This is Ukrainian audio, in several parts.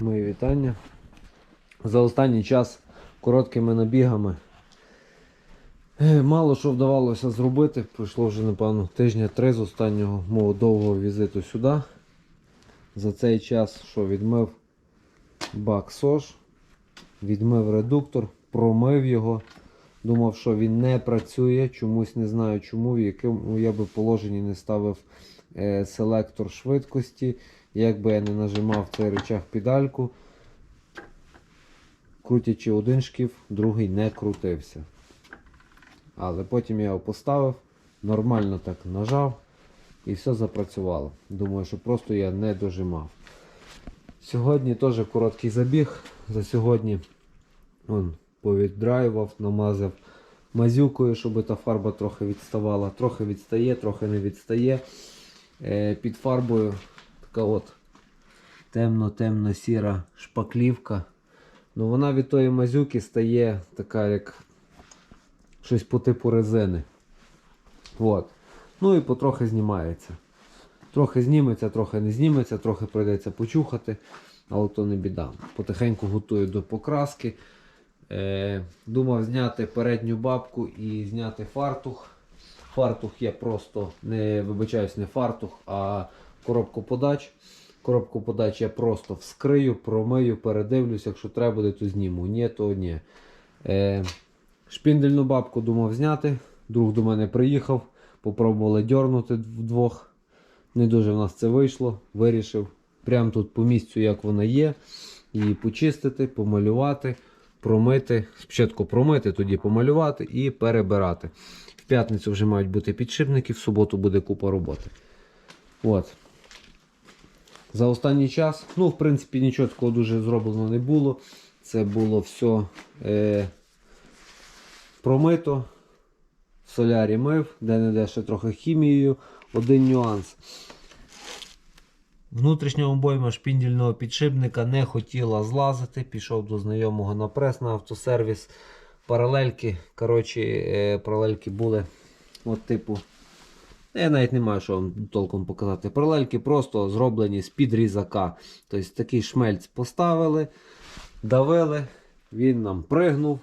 Мої вітання. За останній час короткими набігами е, мало що вдавалося зробити. Пройшло вже, напевно, тижня три з останнього мого довгого візиту сюди. За цей час, що відмив бак СОЖ, відмив редуктор, промив його. Думав, що він не працює, чомусь не знаю чому, в якому я би положенні не ставив е, селектор швидкості. Як би я не нажимав цей рычаг педальку, крутячи один шків, другий не крутився. Але потім я його поставив, нормально так нажав і все запрацювало. Думаю, що просто я не дожимав. Сьогодні теж короткий забіг. За сьогодні он, повіддраював, намазав мазюкою, щоб та фарба трохи відставала. Трохи відстає, трохи не відстає. Е, під фарбою така от темно-темно-сіра шпаклівка. Ну вона від тої мазюки стає така, як щось по типу резини. От. Ну і потрохи знімається. Трохи зніметься, трохи не зніметься, трохи прийдеться почухати, але то не біда. Потихеньку готую до покраски. Е, думав зняти передню бабку і зняти фартух. Фартух я просто не вибачаюсь, не фартух, а коробку подач. Коробку подач я просто вскрию, промию, передивлюсь, якщо треба буде, то зніму. Ні, то ні. Е, шпіндельну бабку думав зняти. Друг до мене приїхав, попробували дьорнути вдвох. Не дуже в нас це вийшло. Вирішив прямо тут по місцю, як вона є, її почистити, помалювати, промити. Спочатку промити, тоді помалювати і перебирати. В п'ятницю вже мають бути підшипники, в суботу буде купа роботи. От. За останній час, ну, в принципі, нічого такого дуже зроблено не було. Це було все е, промито. В солярі мив, де-не-де ще трохи хімією. Один нюанс. Внутрішня обойма шпіндільного підшипника не хотіла злазити. Пішов до знайомого на прес на автосервіс. Паралельки. Коротше, е, паралельки були от типу. Я навіть не маю що вам толком показати. Паралельки просто зроблені з-під різака. Тобто такий шмельц поставили, давили, він нам пригнув.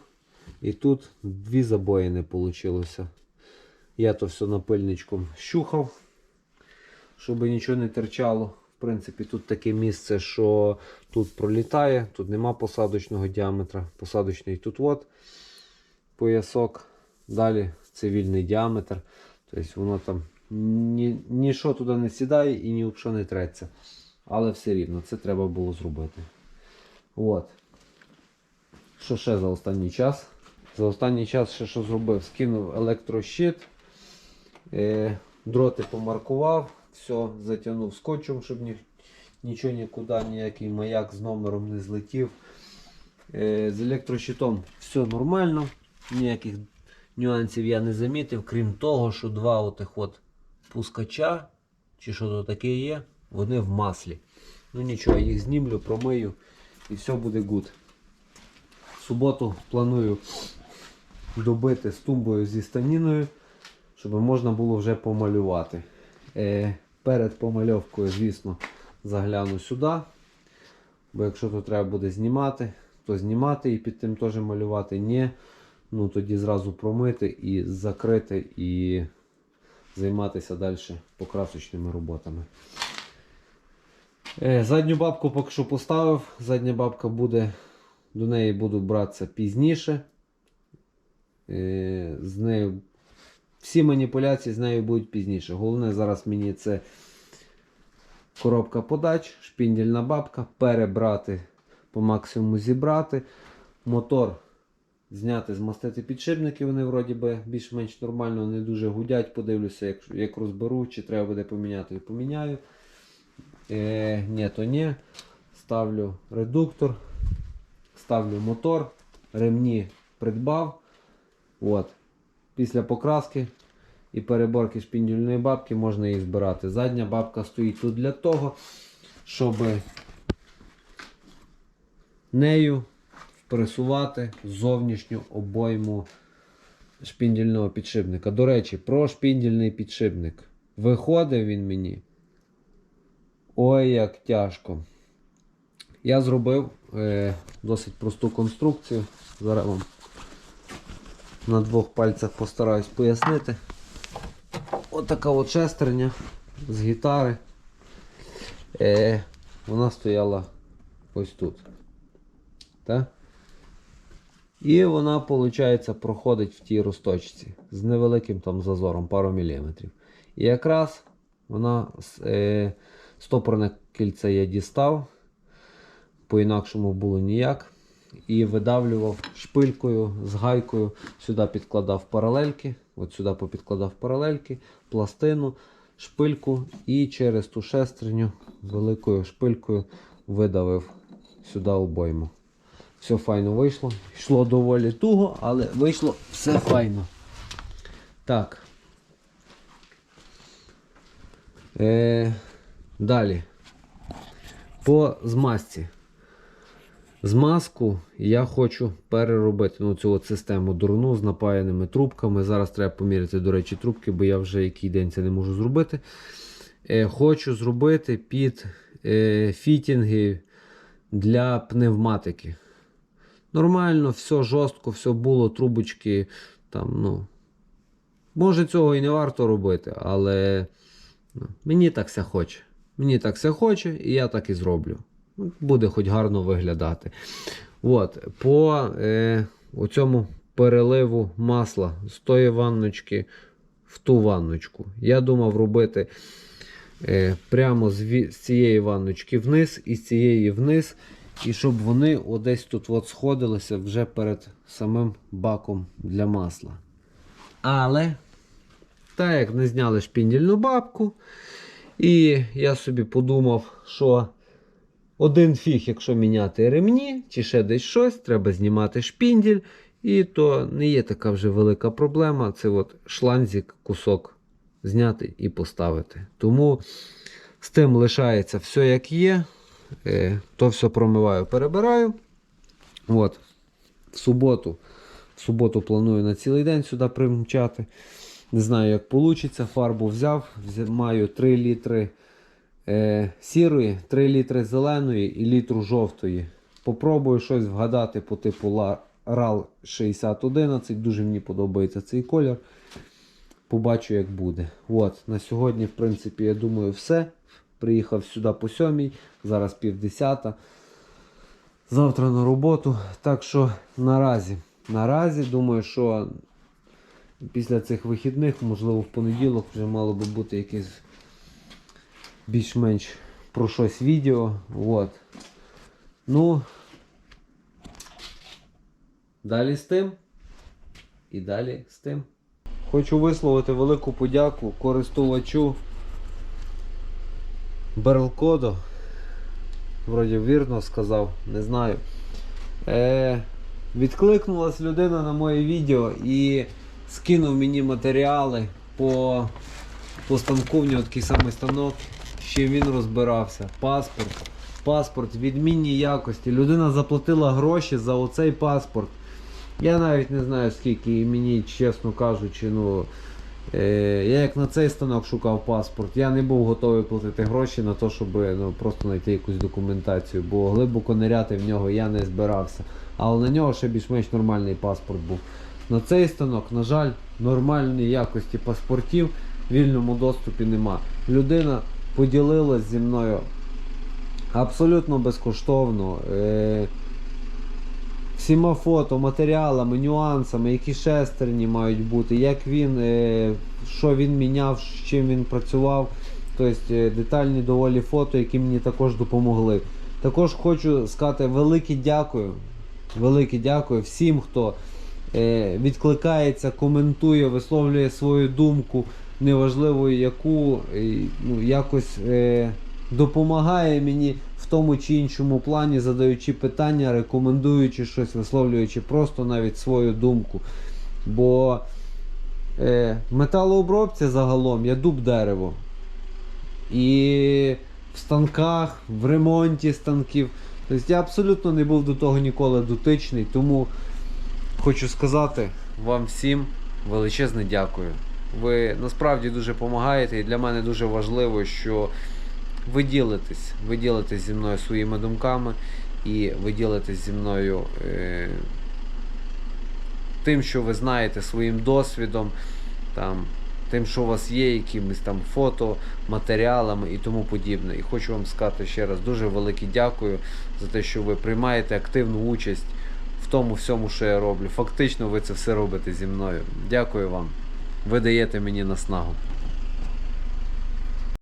І тут дві забоїни вийшло. Я то все напильничком щухав, щоб нічого не терчало. В принципі, тут таке місце, що тут пролітає, тут нема посадочного діаметра. Посадочний тут от поясок. Далі цивільний діаметр. Тобто воно там ні, нічого туди не сідає і ні що не треться. Але все рівно це треба було зробити. От. Що ще за останній час? За останній час ще що зробив? Скинув електрощит, е, дроти помаркував, все затягнув скотчем, щоб ні, нічого нікуди, ніякий маяк з номером не злетів. Е, з електрощитом все нормально, ніяких нюансів я не замітив, крім того, що два отих от пускача, чи що то таке є, вони в маслі. Ну нічого, їх знімлю, промию і все буде гуд. В суботу планую добити з тумбою зі станіною, щоб можна було вже помалювати. Е, перед помальовкою, звісно, загляну сюди. Бо якщо то треба буде знімати, то знімати і під тим теж малювати. Ні, ну тоді зразу промити і закрити і займатися далі покрасочними роботами. Е, Задню бабку поки що поставив. Задня бабка буде, до неї буду братися пізніше. Е, З нею всі маніпуляції з нею будуть пізніше. Головне зараз мені це коробка подач, шпіндільна бабка, перебрати, по максимуму зібрати. Мотор зняти, змастити підшипники, вони вроді би більш-менш нормально, не дуже гудять. Подивлюся, як, як розберу, чи треба буде поміняти, поміняю. Е, ні, то ні. Ставлю редуктор, ставлю мотор, ремні придбав. От. Після покраски і переборки шпіндільної бабки можна її збирати. Задня бабка стоїть тут для того, щоб нею пресувати зовнішню обойму шпіндільного підшипника. До речі, про шпіндільний підшипник. Виходив він мені. Ой, як тяжко. Я зробив е, досить просту конструкцію. Зараз вам на двох пальцях постараюсь пояснити. Отака от шестерня з гітари. Е, вона стояла ось тут. Так? І вона, виходить, проходить в тій розточці з невеликим там зазором, пару міліметрів. І якраз вона е, стопорне кільце я дістав, по-інакшому було ніяк. І видавлював шпилькою з гайкою, сюди підкладав паралельки, от сюди попідкладав паралельки, пластину, шпильку і через ту шестерню великою шпилькою видавив сюди обойму. Все файно вийшло. Йшло доволі туго, але вийшло все файно. Так. Е, далі. По змазці. Змазку я хочу переробити ну, цю от систему дурну з напаяними трубками. Зараз треба поміряти, до речі, трубки, бо я вже який день це не можу зробити. Е, хочу зробити під е, фітінги для пневматики. Нормально, все жорстко, все було, трубочки. Там, ну, може, цього і не варто робити, але ну, мені так все хоче. Мені так все хоче, і я так і зроблю. Ну, Буде хоч гарно виглядати. От, по е, оцьому переливу масла з тої ванночки в ту ванночку. Я думав робити е, прямо з цієї ванночки вниз і з цієї вниз. І щоб вони одесь тут от сходилися вже перед самим баком для масла. Але, так як не зняли шпіндільну бабку, і я собі подумав, що один фіг, якщо міняти ремні, чи ще десь щось, треба знімати шпінділь. І то не є така вже велика проблема. Це от шланзик, кусок зняти і поставити. Тому з тим лишається все як є. Е, То все промиваю, перебираю. От. В суботу. В суботу планую на цілий день сюди примчати. Не знаю, як вийде. Фарбу взяв. Маю 3 літри е, сірої, 3 літри зеленої і літру жовтої. Попробую щось вгадати по типу RAL 6011. Дуже мені подобається цей колір. Побачу, як буде. От, на сьогодні, в принципі, я думаю, все. Приїхав сюди по сьомій, зараз півдесята. Завтра на роботу. Так що наразі, наразі думаю, що після цих вихідних, можливо, в понеділок вже мало би бути якесь більш-менш про щось відео. От. Ну, далі з тим. І далі з тим. Хочу висловити велику подяку користувачу Берлкодо. Вроді вірно сказав, не знаю. Е, відкликнулась людина на моє відео і скинув мені матеріали по, по станку. В нього такий самий станок, ще він розбирався. Паспорт. Паспорт відмінній якості. Людина заплатила гроші за оцей паспорт. Я навіть не знаю скільки і мені, чесно кажучи, ну. Е, я як на цей станок шукав паспорт, я не був готовий платити гроші на те, щоб ну, просто знайти якусь документацію, бо глибоко ниряти в нього я не збирався. Але на нього ще більш-менш нормальний паспорт був. На цей станок, на жаль, нормальної якості паспортів в вільному доступі нема. Людина поділилась зі мною абсолютно безкоштовно. Е, всіма фото, матеріалами, нюансами, які шестерні мають бути, як він, е, що він міняв, з чим він працював. Тобто е, детальні доволі фото, які мені також допомогли. Також хочу сказати велике дякую. Велике дякую всім, хто е, відкликається, коментує, висловлює свою думку, неважливо яку, ну, якось допомагає мені тому чи іншому плані, задаючи питання, рекомендуючи щось, висловлюючи просто навіть свою думку. Бо е, металообробці загалом я дуб дерево. І в станках, в ремонті станків. Тобто я абсолютно не був до того ніколи дотичний, тому хочу сказати вам всім величезне дякую. Ви насправді дуже допомагаєте і для мене дуже важливо, що ви ділитесь, ви ділитесь зі мною своїми думками і ви ділитесь зі мною е, тим, що ви знаєте, своїм досвідом, там, тим, що у вас є, якимись там фото, матеріалами і тому подібне. І хочу вам сказати ще раз дуже велике дякую за те, що ви приймаєте активну участь в тому всьому, що я роблю. Фактично, ви це все робите зі мною. Дякую вам. Ви даєте мені наснагу.